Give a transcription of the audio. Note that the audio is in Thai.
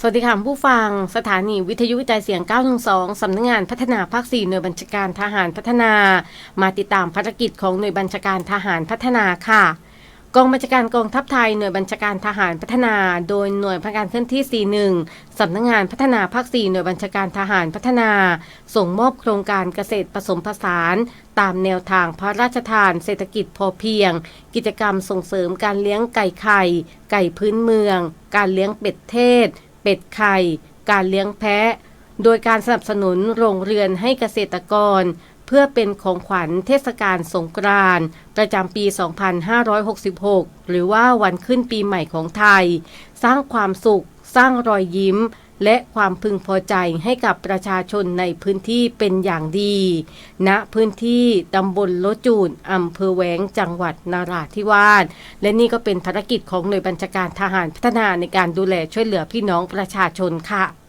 สวัสดีค่ะผู้ฟัง สถานีวิทยุกระจายเสียง 912 สำนักงานพัฒนาภาค 4 หน่วยบัญชาการทหารพัฒนา มาติดตามภารกิจของหน่วยบัญชาการทหารพัฒนาค่ะ กองบัญชาการกองทัพไทยหน่วยบัญชาการทหารพัฒนา โดยหน่วยพัฒการเคลื่อนที่ 41 สำนักงานพัฒนาภาค 4 หน่วยบัญชาการทหารพัฒนา ส่งมอบโครงการเกษตรผสมผสาน ตามแนวทางพระราชทาน เศรษฐกิจพอเพียง กิจกรรมส่งเสริมการเลี้ยงไก่ไข่ ไก่พื้นเมือง การเลี้ยงเป็ดเทศ เป็ดไข่ การเลี้ยงแพะ โดยการสนับสนุนโรงเรือนให้เกษตรกร เพื่อเป็นของขวัญเทศกาลสงกรานต์ประจำปี 2566 หรือว่าวันขึ้นปีใหม่ของไทย สร้างความสุข สร้างรอยยิ้ม และความพึงพอใจให้กับประชาชนในพื้นที่เป็นอย่างดีณพื้นที่ตำบลโลจูนอำเภอแหวงจังหวัดนาราธิวาสและนี่ก็เป็นภารกิจของหน่วยบัญชาการทหารพัฒนาในการดูแลช่วยเหลือพี่น้องประชาชนค่ะ